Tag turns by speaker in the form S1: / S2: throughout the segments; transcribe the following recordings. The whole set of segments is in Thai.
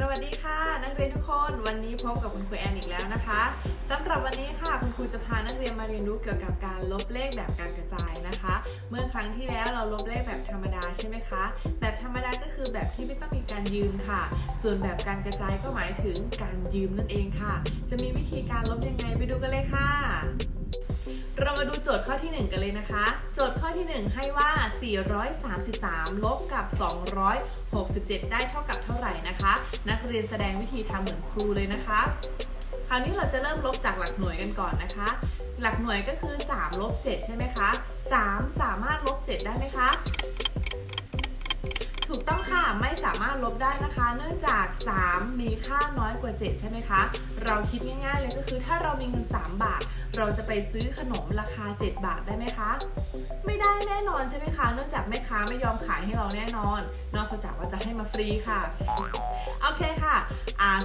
S1: สวัสดีค่ะ นักเรียนทุกคนวันนี้พบกับคุณครูแอนอีกแล้วนะคะสำหรับวันนี้ค่ะคุณครูจะพานักเรียนมาเรียนรู้เกี่ยวกับการลบเลขแบบการกระจายนะคะ เมื่อครั้งที่แล้วเราลบเลขแบบธรรมดาใช่ไหมคะ แบบธรรมดาก็คือแบบที่ไม่ต้องมีการยืมค่ะ ส่วนแบบการกระจายก็หมายถึงการยืมนั่นเองค่ะ จะมีวิธีการลบยังไงไปดูกันเลยค่ะ เรามาดูโจทย์ข้อที่ 1 กันเลยนะคะ โจทย์ข้อที่ 1 ให้ว่า 433 ลบกับ 267 ได้เท่ากับเท่าไหร่นะคะ นักเรียนแสดงวิธีทำเหมือนครูเลยนะคะ คราวนี้เราจะเริ่มลบจากหลักหน่วยกันก่อนนะคะ หลักหน่วยก็คือ3ลบ7ใช่ไหมคะ3สามารถลบ7ได้ไหมคะ ถูกต้องค่ะไม่สามารถลบได้นะคะ เนื่องจาก 3 มีค่าน้อยกว่า 7 ใช่ไหมคะ เราคิดง่ายๆเลยก็คือถ้าเรามีเงิน 3 บาท เราจะไปซื้อขนมราคา 7 บาทได้ไหมคะ ไม่ได้แน่นอนใช่ไหมคะ เนื่องจากแม่ค้าไม่ยอมขายให้เราแน่นอน นอกจากว่าจะให้มาฟรีค่ะ โอเคค่ะ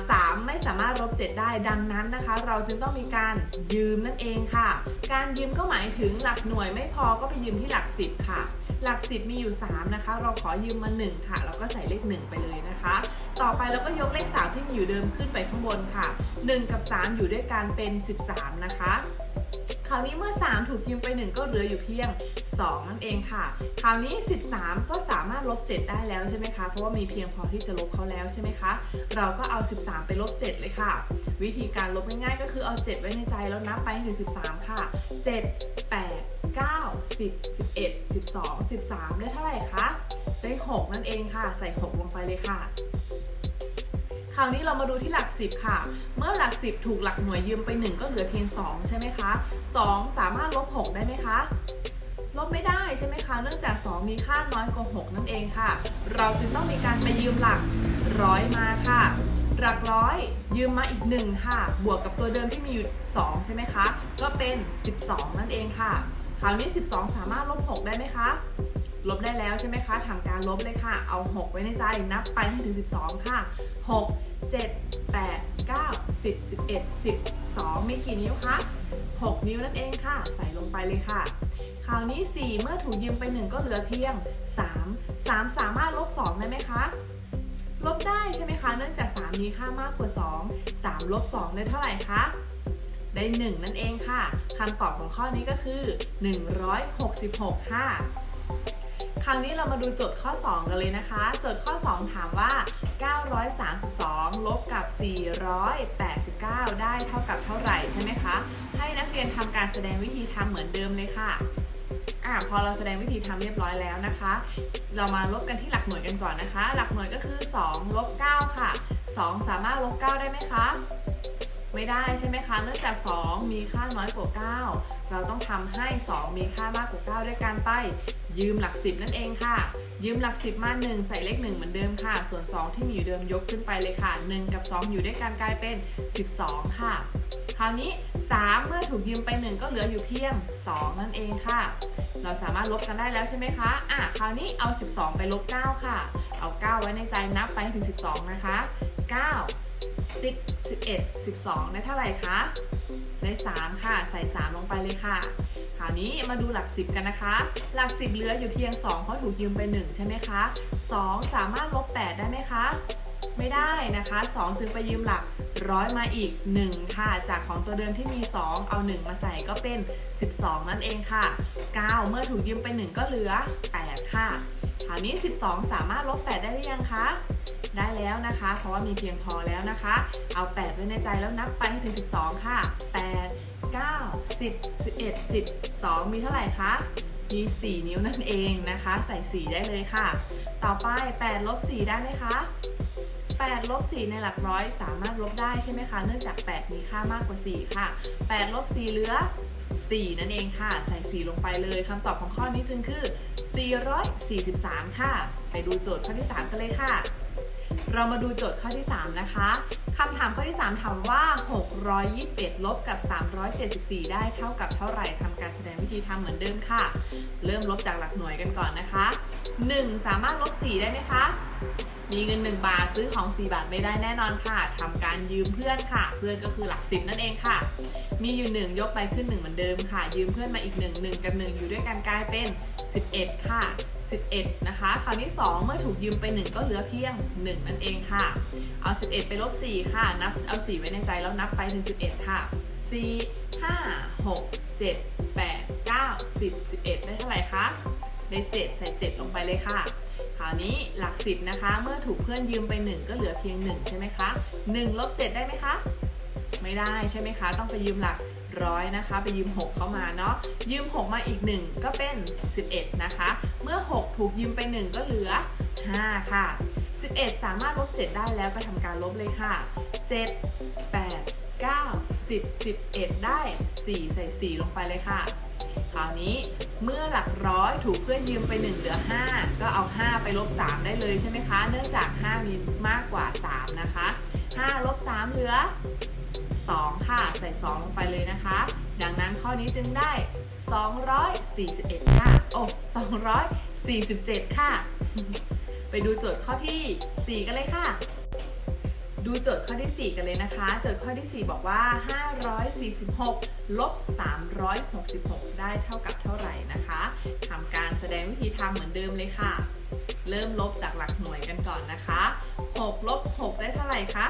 S1: สามไม่สามารถลบ7ได้ดังนั้นนะคะ เราจึงต้องมีการยืมนั่นเองค่ะ การยืมก็หมายถึงหลักหน่วยไม่พอก็ไปยืมที่หลัก10ค่ะ หลัก10มีอยู่ 3 นะคะ เราขอยืมมา 1 ค่ะ เราก็ใส่เลข 1 ไปเลยนะคะ ต่อไปเราก็ยกเลข 3 ที่มีอยู่เดิมขึ้นไปข้างบนค่ะ 1 กับ 3 อยู่ด้วยกันเป็น 13 นะคะ ราวนี้เมื่อ 3 ถูกยืมไป 1 ก็เหลืออยู่เพียง 2 นั่นเองค่ะ คราวนี้ 13 ก็สามารถลบ 7 ได้แล้วใช่ไหมคะ เพราะว่ามีเพียงพอที่จะลบเขาแล้วใช่ไหมคะ เราก็เอา 13 ไปลบ 7 เลยค่ะ วิธีการลบง่ายๆ ก็คือเอา 7 ไว้ในใจแล้วนับไปถึง 13 ค่ะ 7 8 9 10 11 12 13 ได้เท่าไหร่คะ ได้ 6 นั่นเองค่ะ ใส่ 6 ลงไปเลยค่ะ คราวนี้เรามาดูที่หลัก 10 ค่ะ เมื่อหลัก 10 ถูกหลักหน่วยยืมไป 1 ก็เหลือเพียง 2 ใช่ไหมคะ 2 สามารถลบ 6 ได้ไหมคะ ลบไม่ได้ใช่ไหมคะ เนื่องจาก 2 มีค่าน้อยกว่า 6 นั่นเองค่ะ เราจึงต้องมีการไปยืมหลักร้อยมาค่ะ หลักร้อยยืมมาอีก 1 ค่ะ บวกกับตัวเดิมที่มีอยู่ 2 ใช่ไหมคะ ก็เป็น 12 นั่นเองค่ะ คราวนี้ 12 สามารถลบ 6 ได้ไหมคะ ลบได้แล้วใช่ไหมคะทำการลบเลยค่ะ เอา 6 ไว้ในใจ นับไปให้ถึง 12 ค่ะ 6 7 8 9 10 11 12 มีกี่นิ้วคะ 6 นิ้วนั่นเองค่ะ ใส่ลงไปเลยค่ะ คราวนี้ 4 เมื่อถูกยืมไป 1 ก็เหลือเพียง 3 3 สามารถลบ 2 ได้ไหมคะ ลบได้ใช่ไหมคะ เนื่องจาก 3 มีค่ามากกว่า 2 3 ลบ 2 ได้เท่าไหร่คะได้ 1 นั่นเองค่ะ คำตอบของข้อนี้ก็คือ 166 ค่ะ คราวนี้เรามาดูโจทย์ข้อ 2 กันเลยนะคะ โจทย์ข้อ 2 ถามว่า 932 ลบกับ 489 ได้เท่ากับเท่าไหร่ใช่ไหมคะ ให้นักเรียนทำการแสดงวิธีทำเหมือนเดิมเลยค่ะอะพอเราแสดงวิธีทำเรียบร้อยแล้วนะคะ เรามาลบกันที่หลักหน่วยกันก่อนนะคะ หลักหน่วยก็คือ2ลบ9ค่ะ 2 สามารถลบ9ได้ไหมคะ ไม่ได้ใช่ไหมคะเนื่องจาก 2 มีค่าน้อยกว่า 9 เราต้องทำให้ 2 มีค่ามากกว่า 9 ด้วยการไป ยืมหลัก10นั่นเองค่ะ ยืมหลัก10มา1 ใส่เลข 1 เหมือนเดิมค่ะ ส่วน 2 ที่มีอยู่เดิมยกขึ้นไปเลยค่ะ 1 กับ 2 อยู่ด้วยกันกลายเป็น 12 ค่ะ คราวนี้ 3 เมื่อถูกยืมไป 1 ก็เหลืออยู่เพียง 2 นั่นเองค่ะ เราสามารถลบกันได้แล้วใช่ไหมคะอะคราวนี้เอา 12 ไปลบ 9 ค่ะ เอา 9 ไว้ในใจนับไปถึง 12 นะคะ 9 10 11 12 ได้เท่าไหร่คะ ได้ 3 ค่ะ ใส่ 3 ลงไปเลยค่ะ คราวนี้มาดูหลัก 10 กันนะคะ หลัก 10 เหลืออยู่เพียง 2 เพราะถูกยืมไป 1 ใช่ไหมคะ 2 สามารถลบ 8 ได้ไหมคะ ไม่ได้นะคะ 2 จึงไปยืมหลักร้อยมาอีก 1 ค่ะ จากของตัวเดิมที่มี 2 เอา 1 มาใส่ก็เป็น 12 นั่นเองค่ะ 9 เมื่อถูกยืมไป 1 ก็เหลือ 8 ค่ะ คราวนี้12 สามารถลบ 8 ได้หรือยังคะ ได้แล้วนะคะ เพราะว่ามีเพียงพอแล้วนะคะ เอา 8 ไว้ในใจแล้วนับไปถึง 12 ค่ะ 8 9 10 11 12 มีเท่าไหร่คะ มี 4 นิ้วนั่นเองนะคะ ใส่ 4 ได้เลยค่ะ ต่อไป 8 ลบ 4 ได้ไหมคะ 8 ลบ 4 ในหลักร้อยสามารถลบได้ใช่ไหมคะ เนื่องจาก 8 มีค่ามากกว่า 4 ค่ะ 8 ลบ 4 เหลือ 4 นั่นเองค่ะ ใส่ 4 ลงไปเลยคำตอบของข้อนี้จึงคือ 443 ค่ะ ไปดูโจทย์ข้อที่ 3 กันเลยค่ะ เรามาดูโจทย์ข้อที่ 3 นะคะคำถามข้อที่ 3 ถามว่า 621 ลบกับ 374 ได้เท่ากับเท่าไหร่ทำการแสดงวิธีทำเหมือนเดิมค่ะ เริ่มลบจากหลักหน่วยกันก่อนนะคะ 1 สามารถลบ 4 ได้ไหมคะ มีเงิน 1 บาทซื้อของ 4 บาทไม่ได้แน่นอนค่ะทำการยืมเพื่อนค่ะ เพื่อนก็คือหลักสิบนั่นเองค่ะ มีอยู่ 1 ยกไปขึ้น 1 เหมือนเดิมค่ะ ยืมเพื่อนมาอีก 1 1 กับ 1 อยู่ด้วยกันกลายเป็น 11 ค่ะ 11 นะคะ คราวนี้ 2 เมื่อถูกยืมไป 1 ก็เหลือเพียง 1 นั่นเองค่ะ เอา 11 ไปลบ 4 ค่ะ นับเอา 4 ไว้ในใจแล้วนับไปถึง 11 ค่ะ 4 5 6 7 8 9 10 11 ได้เท่าไหร่คะ ได้ 7 ใส่ 7 ลงไปเลยค่ะ ราวนี้หลัก10นะคะ เมื่อถูกเพื่อนยืมไป 1 ก็เหลือเพียง 1 ใช่ไหมคะ1ลบ7ได้ไหมคะ ไม่ได้ใช่ไหมคะ ต้องไปยืมหลักร้อยนะคะ ไปยืม 6 เข้ามาเนาะยืม 6 มาอีก 1 ก็เป็น 11 นะคะ เมื่อ 6 ถูกยืมไป 1 ก็เหลือ 5 ค่ะ 11 สามารถลบ 7 ได้แล้วก็ทำการลบเลยค่ะ 7 8 9 10 11 ได้ 4 ใส่ 4 ลงไปเลยค่ะ คราวนี้เมื่อหลักร้อยถูกเพื่อนยืมไป1เหลือ 5 ก็เอา 5 ไปลบ 3 ได้เลยใช่ไหมคะ เนื่องจาก 5 มีมากกว่า 3 นะคะ 5 ลบ 3 เหลือ 2 ค่ะ ใส่ 2 ลงไปเลยนะคะ ดังนั้นข้อนี้จึงได้ 241 ค่ะ โอ้247 ค่ะ ไปดูโจทย์ข้อที่ 4 กันเลยค่ะ ดูโจทย์ข้อที่ 4 กันเลยนะคะ โจทย์ข้อที่ 4 บอกว่า 546 ลบ 366 ได้เท่ากับเท่าไหร่นะคะทำการแสดงวิธีทำเหมือนเดิมเลยค่ะ เริ่มลบจากหลักหน่วยกันก่อนนะคะ 6 ลบ 6 ได้เท่าไหร่คะ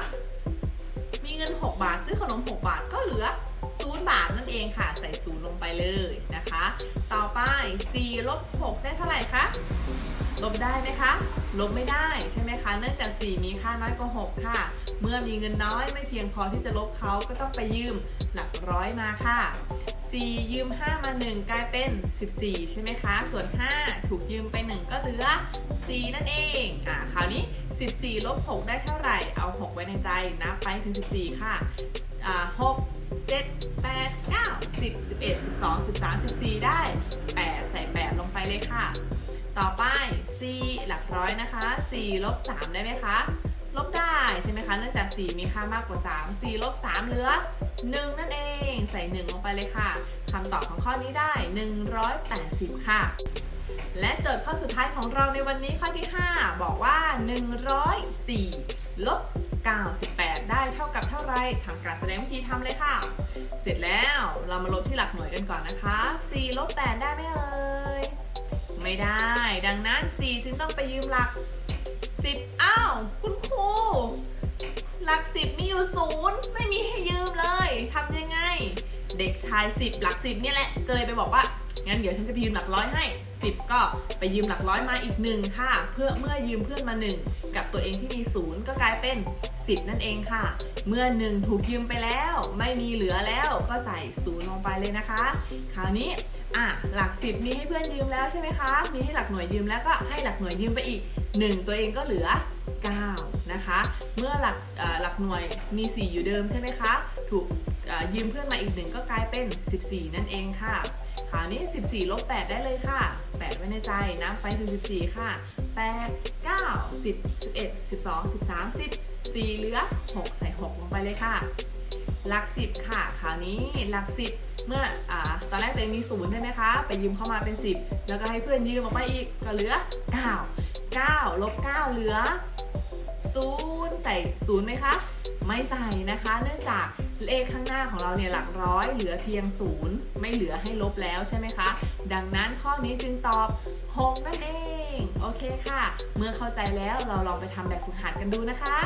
S1: มีเงิน 6 บาท ซื้อขนม 6 บาทก็เหลือ 0 บาทนั่นเองค่ะ ใส่0ลงไปเลยนะคะ ต่อไป4ลบ6ได้เท่าไหร่คะ ลบได้ไหมคะ ลบไม่ได้ใช่ไหมคะ เนื่องจาก 4 มีค่าน้อยกว่า 6 ค่ะ เมื่อมีเงินน้อยไม่เพียงพอที่จะลบเขาก็ต้องไปยืมหลักร้อยมาค่ะ 4 ยืม 5 มา 1 กลายเป็น 14 ใช่ไหมคะ ส่วน 5 ถูกยืมไป 1 ก็เหลือ 4 นั่นเอง อ่าคราวนี้ 14 ลบ 6 ได้เท่าไหร่ เอา 6 ไว้ในใจ นับไปถึง 14 ค่ะ อ่า 6 7 8 9 10 11 12 13 14 ได้ 8 ใส่ 8 ลงไปเลยค่ะ ต่อไป 4 หลักร้อยนะคะ 4 ลบ 3 ได้ไหมคะ ลบได้ใช่ไหมคะเนื่องจาก 4 มีค่ามากกว่า 3 4ลบ3เหลือ 1 นั่นเอง ใส่ 1 ลงไปเลยค่ะคำตอบของข้อนี้ได้ 180 ค่ะ และโจทย์ข้อสุดท้ายของเราในวันนี้ข้อที่ 5 บอกว่า 104 ลบ 98 ได้เท่ากับเท่าไรทำการแสดงวิธีทำเลยค่ะ เสร็จแล้วเรามาลบที่หลักหน่วยกันก่อนนะคะ 4 ลบ 8 ได้ไหมเอ่ยไม่ได้ ดังนั้น 4 จึงต้องไปยืมหลัก 10อ้าว คุณครู หลัก10มีอยู่ศูนย์ไม่มีให้ยืมเลยทำยังไง เด็กชาย10หลัก10เนี่ยแหละก็เลยไปบอกว่างั้นเดี๋ยวฉันจะไปยืมหลักร้อยให้ 10 ก็ไปยืมหลักร้อยมาอีกหนึ่งค่ะ เพื่อเมื่อยืมเพื่อนมา 1 กับตัวเองที่มีศูนย์ก็กลายเป็น 10 นั่นเองค่ะ เมื่อ 1 ถูกยืมไปแล้ว ไม่มีเหลือแล้วก็ใส่ศูนย์ลงไปเลยนะคะ คราวนี้อะหลัก10มีให้เพื่อนยืมแล้วใช่ไหมคะ มีให้หลักหน่วยยืมแล้วก็ให้หลักหน่วยยืมไปอีก 1 ตัวเองก็เหลือ 9 นะคะ เมื่อหลักหลักหน่วยมี 4 อยู่เดิมใช่ไหมคะ ถูกยืมเพื่อนมาอีกหนึ่งก็กลายเป็น 14 นั่นเองค่ะ คราวนี้ 14ลบ8ได้เลยค่ะ 8 ไว้ในใจนับไปถึง 14 ค่ะ 8 9 10 11 12 13 10 4เหลือ 6 ใส่ 6 ลงไปเลยค่ะ หลัก10ค่ะคราวนี้หลัก10เมื่ออตอนแรกตัวเองมี0ใช่ไหมคะไปยืมเข้ามาเป็น 10 แล้วก็ให้เพื่อนยืมออกไปอีกก็เหลือ 9 9ลบ9เหลือ0ใส่0ไหมคะไม่ใส่นะคะ เนื่องจากเลขข้างหน้าของเราเนี่ยหลักร้อยเหลือเพียง 0 ไม่เหลือให้ลบแล้วใช่ไหมคะ ดังนั้นข้อนี้จึงตอบ6นั่นเองโอเคค่ะ เมื่อเข้าใจแล้วเราลองไปทำแบบฝึกหัดกันดูนะคะ